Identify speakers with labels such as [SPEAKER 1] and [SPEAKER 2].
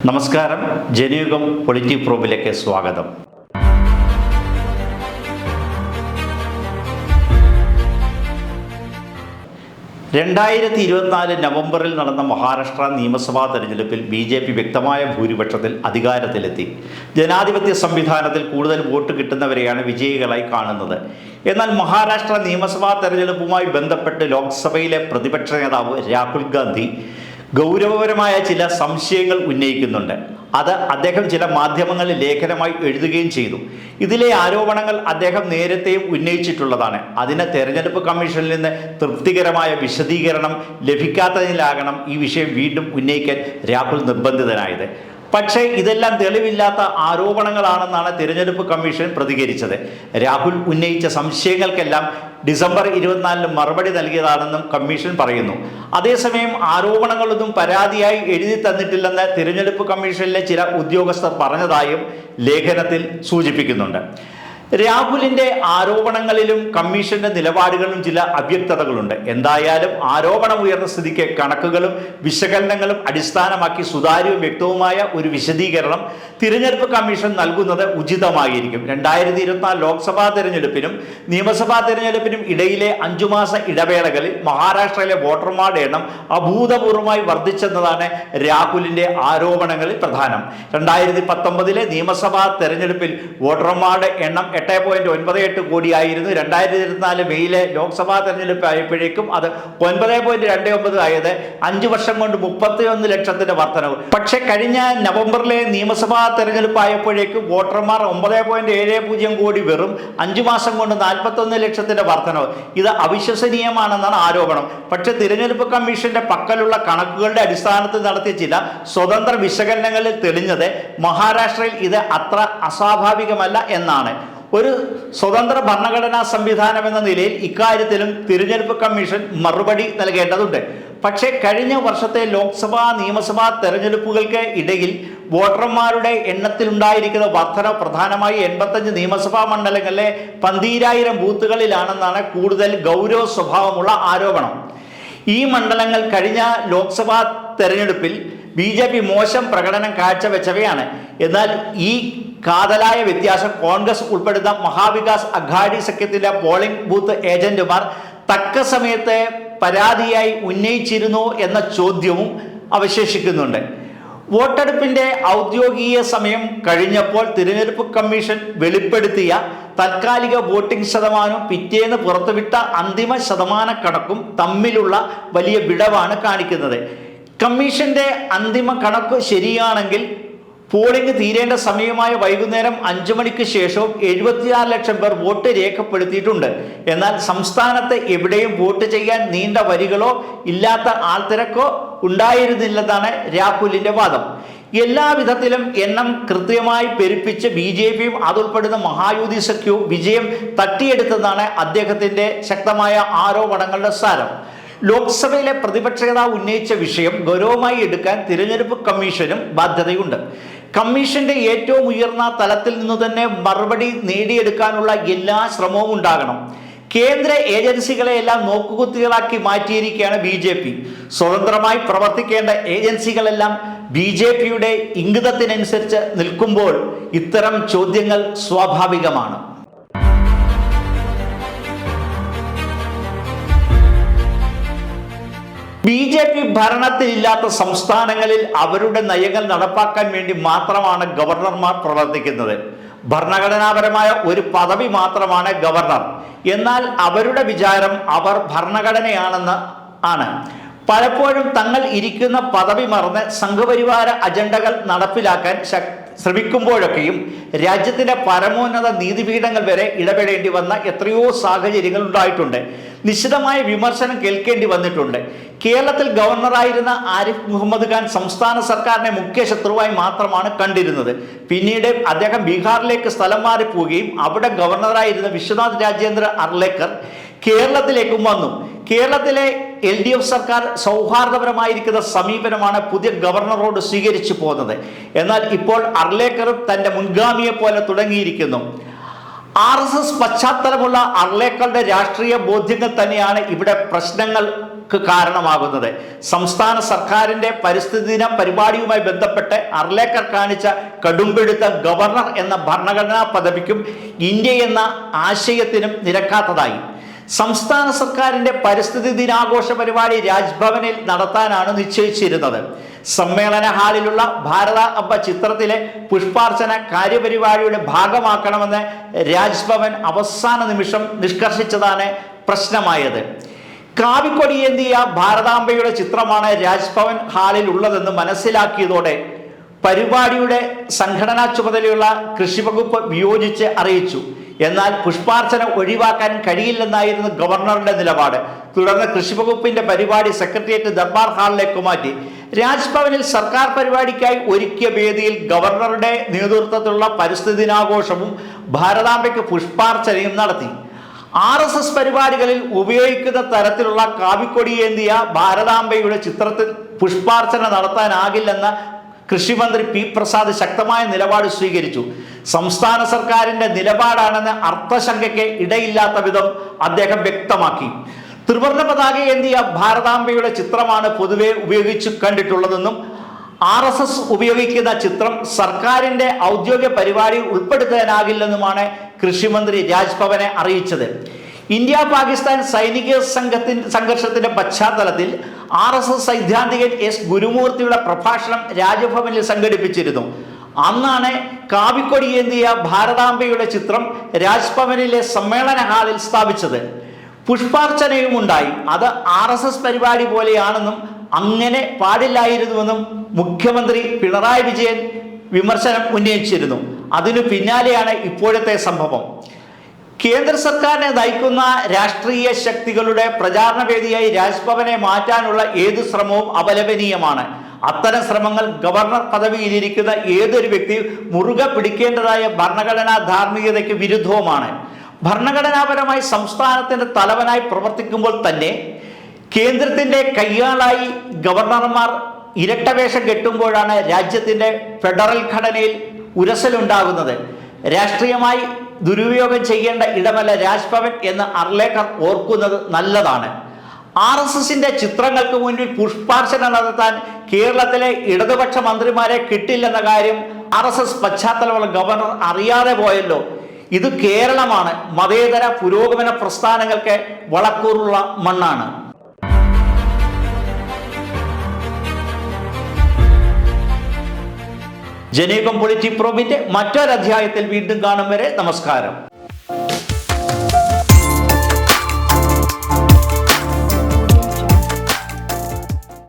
[SPEAKER 1] നമസ്കാരം. ജനയുഗം പൊളിറ്റി പ്രോബിലേക്ക് സ്വാഗതം. രണ്ടായിരത്തി ഇരുപത്തിനാല് നവംബറിൽ നടന്ന മഹാരാഷ്ട്ര നിയമസഭാ തെരഞ്ഞെടുപ്പിൽ ബി ജെ പി വ്യക്തമായ ഭൂരിപക്ഷത്തിൽ അധികാരത്തിലെത്തി. ജനാധിപത്യ സംവിധാനത്തിൽ കൂടുതൽ വോട്ട് കിട്ടുന്നവരെയാണ് വിജയികളായി കാണുന്നത്. എന്നാൽ മഹാരാഷ്ട്ര നിയമസഭാ തെരഞ്ഞെടുപ്പുമായി ബന്ധപ്പെട്ട് ലോക്സഭയിലെ പ്രതിപക്ഷ നേതാവ് രാഹുൽ ഗാന്ധി ഗൗരവപരമായ ചില സംശയങ്ങൾ ഉന്നയിക്കുന്നുണ്ട്. അത് അദ്ദേഹം ചില മാധ്യമങ്ങളിൽ ലേഖനമായി എഴുതുകയും ചെയ്തു. ഇതിലെ ആരോപണങ്ങൾ അദ്ദേഹം നേരത്തെയും ഉന്നയിച്ചിട്ടുള്ളതാണ്. അതിന് തെരഞ്ഞെടുപ്പ് കമ്മീഷനിൽ നിന്ന് തൃപ്തികരമായ വിശദീകരണം ലഭിക്കാത്തതിലാകണം ഈ വിഷയം വീണ്ടും ഉന്നയിക്കാൻ രാഹുൽ നിർബന്ധിതനായത്. പക്ഷേ ഇതെല്ലാം തെളിവില്ലാത്ത ആരോപണങ്ങളാണെന്നാണ് തിരഞ്ഞെടുപ്പ് കമ്മീഷൻ പ്രതികരിച്ചത്. രാഹുൽ ഉന്നയിച്ച സംശയങ്ങൾക്കെല്ലാം ഡിസംബർ ഇരുപത്തിനാലിന് മറുപടി നൽകിയതാണെന്നും കമ്മീഷൻ പറയുന്നു. അതേസമയം ആരോപണങ്ങളൊന്നും പരാതിയായി എഴുതി തന്നിട്ടില്ലെന്ന് തിരഞ്ഞെടുപ്പ് കമ്മീഷനിലെ ചില ഉദ്യോഗസ്ഥർ പറഞ്ഞതായും ലേഖനത്തിൽ സൂചിപ്പിക്കുന്നുണ്ട്. രാഹുലിന്റെ ആരോപണങ്ങളിലും കമ്മീഷന്റെ നിലപാടുകളിലും ചില അവ്യക്തതകളുണ്ട്. എന്തായാലും ആരോപണം ഉയർന്ന സ്ഥിതിക്ക് കണക്കുകളും വിശകലനങ്ങളും അടിസ്ഥാനമാക്കി സുതാര്യവും വ്യക്തവുമായ ഒരു വിശദീകരണം തിരഞ്ഞെടുപ്പ് കമ്മീഷൻ നൽകുന്നത് ഉചിതമായിരിക്കും. രണ്ടായിരത്തി ഇരുപത്തിനാല് ലോക്സഭാ തെരഞ്ഞെടുപ്പിനും നിയമസഭാ തെരഞ്ഞെടുപ്പിനും ഇടയിലെ അഞ്ചു മാസ ഇടവേളകളിൽ മഹാരാഷ്ട്രയിലെ വോട്ടർമാരുടെ എണ്ണം അഭൂതപൂർവമായി വർദ്ധിച്ചെന്നതാണ് രാഹുലിന്റെ ആരോപണങ്ങളിൽ പ്രധാനം. രണ്ടായിരത്തി പത്തൊമ്പതിലെ നിയമസഭാ തെരഞ്ഞെടുപ്പിൽ വോട്ടർമാരുടെ എണ്ണം എട്ട് പോയിന്റ് ഒൻപത് എട്ട് കോടിയായിരുന്നു. രണ്ടായിരത്തി ഇരുപത്തിനാല് മെയ്യിലെ ലോക്സഭാ തെരഞ്ഞെടുപ്പ് ആയപ്പോഴേക്കും അത് ഒൻപത് പോയിന്റ് രണ്ട് ഒമ്പത് ആയത് അഞ്ച് വർഷം കൊണ്ട് മുപ്പത്തി ഒന്ന് ലക്ഷത്തിന്റെ വർധനവ്. പക്ഷേ കഴിഞ്ഞ നവംബറിലെ നിയമസഭാ തെരഞ്ഞെടുപ്പ് ആയപ്പോഴേക്കും വോട്ടർമാർ ഒമ്പത് പോയിന്റ് ഏഴ് പൂജ്യം കോടി വെറും അഞ്ചു മാസം കൊണ്ട് നാൽപ്പത്തൊന്ന് ലക്ഷത്തിന്റെ വർധനവ്. ഇത് അവിശ്വസനീയമാണെന്നാണ് ആരോപണം. പക്ഷേ തിരഞ്ഞെടുപ്പ് കമ്മീഷന്റെ പക്കലുള്ള കണക്കുകളുടെ അടിസ്ഥാനത്തിൽ നടത്തിയ ചില സ്വതന്ത്ര വിശകലനങ്ങളിൽ തെളിഞ്ഞത് മഹാരാഷ്ട്രയിൽ ഇത് അത്ര അസ്വാഭാവികമല്ല എന്നാണ്. ഒരു സ്വതന്ത്ര ഭരണഘടനാ സംവിധാനം എന്ന നിലയിൽ ഇക്കാര്യത്തിലും തിരഞ്ഞെടുപ്പ് കമ്മീഷൻ മറുപടി നൽകേണ്ടതുണ്ട്. പക്ഷേ കഴിഞ്ഞ വർഷത്തെ ലോക്സഭാ നിയമസഭാ തെരഞ്ഞെടുപ്പുകൾക്ക് ഇടയിൽ വോട്ടർമാരുടെ എണ്ണത്തിലുണ്ടായിരിക്കുന്ന വർധന പ്രധാനമായി എൺപത്തഞ്ച് നിയമസഭാ മണ്ഡലങ്ങളിലെ പന്തീരായിരം ബൂത്തുകളിലാണെന്നാണ് കൂടുതൽ ഗൗരവ സ്വഭാവമുള്ള ആരോപണം. ഈ മണ്ഡലങ്ങൾ കഴിഞ്ഞ ലോക്സഭാ തെരഞ്ഞെടുപ്പിൽ ബി ജെ പി മോശം പ്രകടനം കാഴ്ചവെച്ചവയാണ്. എന്നാൽ ഈ കാതലായ വ്യത്യാസം. കോൺഗ്രസ് ഉൾപ്പെടുന്ന മഹാവികാസ് അഘാഡി സഖ്യത്തിലെ പോളിംഗ് ബൂത്ത് ഏജന്റുമാർ തക്ക സമയത്ത് പരാതിയായി ഉന്നയിച്ചിരുന്നു എന്ന ചോദ്യവും അവശേഷിക്കുന്നുണ്ട്. വോട്ടെടുപ്പിന്റെ ഔദ്യോഗിക സമയം കഴിഞ്ഞപ്പോൾ തിരഞ്ഞെടുപ്പ് കമ്മീഷൻ വെളിപ്പെടുത്തിയ താൽക്കാലിക വോട്ടിംഗ് ശതമാനവും പിറ്റേന്ന് പുറത്തുവിട്ട അന്തിമ ശതമാന കണക്കും തമ്മിലുള്ള വലിയ വിടവാണ് കാണിക്കുന്നത്. കമ്മീഷന്റെ അന്തിമ കണക്ക് ശരിയാണെങ്കിൽ പോളിംഗ് തീരേണ്ട സമയമായ വൈകുന്നേരം അഞ്ചു മണിക്ക് ശേഷവും എഴുപത്തിയാറ് ലക്ഷം പേർ വോട്ട് രേഖപ്പെടുത്തിയിട്ടുണ്ട്. എന്നാൽ സംസ്ഥാനത്ത് എവിടെയും വോട്ട് ചെയ്യാൻ നീണ്ട വരികളോ ഇല്ലാത്ത ആൾത്തിരക്കോ ഉണ്ടായിരുന്നില്ലെന്നാണ് രാഹുലിന്റെ വാദം. എല്ലാ വിധത്തിലും എണ്ണം കൃത്യമായി പെരുപ്പിച്ച് ബി ജെ പിയും അതുൾപ്പെടുന്ന മഹായുതി സഖ്യവും വിജയം തട്ടിയെടുത്തെന്നാണ് അദ്ദേഹത്തിന്റെ ശക്തമായ ആരോപണങ്ങളുടെ സാരം. ലോക്സഭയിലെ പ്രതിപക്ഷ നേതാവ് ഉന്നയിച്ച വിഷയം ഗൗരവമായി എടുക്കാൻ തിരഞ്ഞെടുപ്പ് കമ്മീഷനും ബാധ്യതയുണ്ട്. കമ്മീഷന്റെ ഏറ്റവും ഉയർന്ന തലത്തിൽ നിന്ന് തന്നെ മറുപടി നേടിയെടുക്കാനുള്ള എല്ലാ ശ്രമവും ഉണ്ടാകണം. കേന്ദ്ര ഏജൻസികളെ എല്ലാം നോക്കുകുത്തികളാക്കി മാറ്റിയിരിക്കുകയാണ് ബി ജെ പി. സ്വതന്ത്രമായി പ്രവർത്തിക്കേണ്ട ഏജൻസികളെല്ലാം ബി ജെ പിയുടെ ഇംഗിതത്തിനനുസരിച്ച് നിൽക്കുമ്പോൾ ഇത്തരം ചോദ്യങ്ങൾ സ്വാഭാവികമാണ്. ബി ജെ പി ഭരണത്തിലില്ലാത്ത സംസ്ഥാനങ്ങളിൽ അവരുടെ നയങ്ങൾ നടപ്പാക്കാൻ വേണ്ടി മാത്രമാണ് ഗവർണർമാർ പ്രവർത്തിക്കുന്നത്. ഭരണഘടനാപരമായ ഒരു പദവി മാത്രമാണ് ഗവർണർ. എന്നാൽ അവരുടെ വിചാരം അവർ ഭരണഘടനയാണെന്ന് ആണ്. പലപ്പോഴും തങ്ങൾ ഇരിക്കുന്ന പദവി മറന്ന് സംഘപരിവാര അജണ്ടകൾ നടപ്പിലാക്കാൻ ശ്രമിക്കുമ്പോഴൊക്കെയും രാജ്യത്തിന്റെ പരമോന്നത നീതിപീഠങ്ങൾ വരെ ഇടപെടേണ്ടി വന്ന എത്രയോ സാഹചര്യങ്ങൾ ഉണ്ടായിട്ടുണ്ട്. നിശിതമായ വിമർശനം കേൾക്കേണ്ടി വന്നിട്ടുണ്ട്. കേരളത്തിൽ ഗവർണറായിരുന്ന ആരിഫ് മുഹമ്മദ് ഖാൻ സംസ്ഥാന സർക്കാരിനെ മുഖ്യ ശത്രുവായി മാത്രമാണ് കണ്ടിരുന്നത്. പിന്നീട് അദ്ദേഹം ബീഹാറിലേക്ക് സ്ഥലം മാറി പോവുകയും അവിടെ ഗവർണറായിരുന്ന വിശ്വനാഥ് രാജേന്ദ്ര അർലേക്കർ കേരളത്തിലേക്കും വന്നു. കേരളത്തിലെ എൽ ഡി എഫ് സർക്കാർ സൗഹാർദ്ദപരമായിരിക്കുന്ന സമീപനമാണ് പുതിയ ഗവർണറോട് സ്വീകരിച്ചു പോകുന്നത്. എന്നാൽ ഇപ്പോൾ അർലേക്കറും തന്റെ മുൻഗാമിയെ പോലെ തുടങ്ങിയിരിക്കുന്നു. ആർ എസ് എസ് പശ്ചാത്തലമുള്ള അർലേക്കളുടെ രാഷ്ട്രീയ ബോധ്യങ്ങൾ തന്നെയാണ് ഇവിടെ പ്രശ്നങ്ങൾക്ക് കാരണമാകുന്നത്. സംസ്ഥാന സർക്കാരിന്റെ പരിസ്ഥിതി ദിന പരിപാടിയുമായി ബന്ധപ്പെട്ട് അർലേക്കർ കാണിച്ച കടുംപിടുത്ത ഗവർണർ എന്ന ഭരണഘടനാ പദവിക്കും ഇന്ത്യ എന്ന ആശയത്തിനും നിരക്കാത്തതായി. സംസ്ഥാന സർക്കാരിന്റെ പരിസ്ഥിതി ദിനാഘോഷ പരിപാടി രാജ്ഭവനിൽ നടത്താനാണ് നിശ്ചയിച്ചിരുന്നത്. സമ്മേളന ഹാളിലുള്ള ഭാരത അബ്ബ ചിത്രത്തിലെ പുഷ്പാർച്ചന കാര്യപരിപാടിയുടെ ഭാഗമാക്കണമെന്ന് രാജ്ഭവൻ അവസാന നിമിഷം നിഷ്കർഷിച്ചതാണ് പ്രശ്നമായത്. കാവിക്കൊടിയേന്തിയ ഭാരതാംബയുടെ ചിത്രമാണ് രാജ്ഭവൻ ഹാളിൽ ഉള്ളതെന്ന് മനസ്സിലാക്കിയതോടെ പരിപാടിയുടെ സംഘടനാ ചുമതലയുള്ള കൃഷി വകുപ്പ് വിയോജിച്ച് അറിയിച്ചു. എന്നാൽ പുഷ്പാർച്ചന ഒഴിവാക്കാൻ കഴിയില്ലെന്നായിരുന്നു ഗവർണറുടെ നിലപാട്. തുടർന്ന് കൃഷിവകുപ്പിന്റെ പരിപാടി സെക്രട്ടേറിയറ്റ് ദർബാർ ഹാളിലേക്ക് മാറ്റി. രാജ്ഭവനിൽ സർക്കാർ പരിപാടിക്കായി ഒരുക്കിയ വേദിയിൽ ഗവർണറുടെ നേതൃത്വത്തിലുള്ള പരിസ്ഥിതി ദിനാഘോഷവും ഭാരതാംബയ്ക്ക് പുഷ്പാർച്ചനയും നടത്തി. ആർ എസ് എസ് പരിപാടികളിൽ ഉപയോഗിക്കുന്ന തരത്തിലുള്ള കാവിക്കൊടിയേന്തിയ ഭാരതാംബയുടെ ചിത്രത്തിൽ പുഷ്പാർച്ചന നടത്താനാകില്ലെന്ന കൃഷിമന്ത്രി പി പ്രസാദ് ശക്തമായ നിലപാട് സ്വീകരിച്ചു. സംസ്ഥാന സർക്കാരിന്റെ നിലപാടാണെന്ന് അർത്ഥശങ്കയ്ക്ക് ഇടയില്ലാത്ത വിധം അദ്ദേഹം വ്യക്തമാക്കി. ത്രിവർണ പതാക ഏന്തിയ ഭാരതാംബയുടെ ചിത്രമാണ് പൊതുവെ ഉപയോഗിച്ചു കണ്ടിട്ടുള്ളതെന്നും ആർ എസ് എസ് ഉപയോഗിക്കുന്ന ചിത്രം സർക്കാരിന്റെ ഔദ്യോഗിക പരിപാടി ഉൾപ്പെടുത്താനാകില്ലെന്നുമാണ് കൃഷിമന്ത്രി രാജ്ഭവനെ അറിയിച്ചത്. ഇന്ത്യ പാകിസ്ഥാൻ സൈനിക സംഘത്തിൻ സംഘർഷത്തിന്റെ പശ്ചാത്തലത്തിൽ ആർ എസ് എസ് സൈദ്ധാന്തികൻ എസ് ഗുരുമൂർത്തിയുടെ പ്രഭാഷണം രാജ്ഭവനിൽ സംഘടിപ്പിച്ചിരുന്നു. അന്നാണ് കാവിക്കൊടിയേന്തിയ ഭാരതാംബയുടെ ചിത്രം രാജ്ഭവനിലെ സമ്മേളന ഹാളിൽ സ്ഥാപിച്ചത്. പുഷ്പാർച്ചനയും ഉണ്ടായി അത് ആർ എസ് എസ് പരിപാടി പോലെയാണെന്നും അങ്ങനെ പാടില്ലായിരുന്നുവെന്നും മുഖ്യമന്ത്രി പിണറായി വിജയൻ വിമർശനം ഉന്നയിച്ചിരുന്നു. അതിനു പിന്നാലെയാണ് ഇപ്പോഴത്തെ സംഭവം. കേന്ദ്ര സർക്കാരിനെ നയിക്കുന്ന രാഷ്ട്രീയ ശക്തികളുടെ പ്രചാരണ വേദിയായി രാജ്ഭവനെ മാറ്റാനുള്ള ഏത് ശ്രമവും അപലപനീയമാണ്. അത്തരം ശ്രമങ്ങൾ ഗവർണർ പദവിയിലിരിക്കുന്ന ഏതൊരു വ്യക്തി മുറുകെ പിടിക്കേണ്ടതായ ഭരണഘടനാ ധാർമ്മികതയ്ക്ക് വിരുദ്ധവുമാണ്. ഭരണഘടനാപരമായി സംസ്ഥാനത്തിന്റെ തലവനായി പ്രവർത്തിക്കുമ്പോൾ തന്നെ കേന്ദ്രത്തിന്റെ കൈയാളായി ഗവർണർമാർ ഇരട്ടവേഷം കെട്ടുമ്പോഴാണ് രാജ്യത്തിന്റെ ഫെഡറൽ ഘടനയിൽ ഉരസലുണ്ടാകുന്നത്. രാഷ്ട്രീയമായി ദുരുപയോഗം ചെയ്യേണ്ട ഇടമല്ല രാജ്ഭവൻ എന്ന് അർലേക്കർ ഓർക്കുന്നത് നല്ലതാണ്. ആർ എസ് എസിന്റെ ചിത്രങ്ങൾക്ക് മുന്നിൽ പുഷ്പാർച്ചന നടത്താൻ കേരളത്തിലെ ഇടതുപക്ഷ മന്ത്രിമാരെ കിട്ടില്ലെന്ന കാര്യം ആർ എസ് എസ് പശ്ചാത്തലമുള്ള ഗവർണർ അറിയാതെ പോയല്ലോ. ഇത് കേരളമാണ്. മതേതര പുരോഗമന പ്രസ്ഥാനങ്ങൾക്ക് വളക്കൂറുള്ള മണ്ണാണ്. ജനീകം പൊളിറ്റി പ്രോബിന്റെ മറ്റൊരധ്യായത്തിൽ വീണ്ടും കാണും വരെ നമസ്കാരം.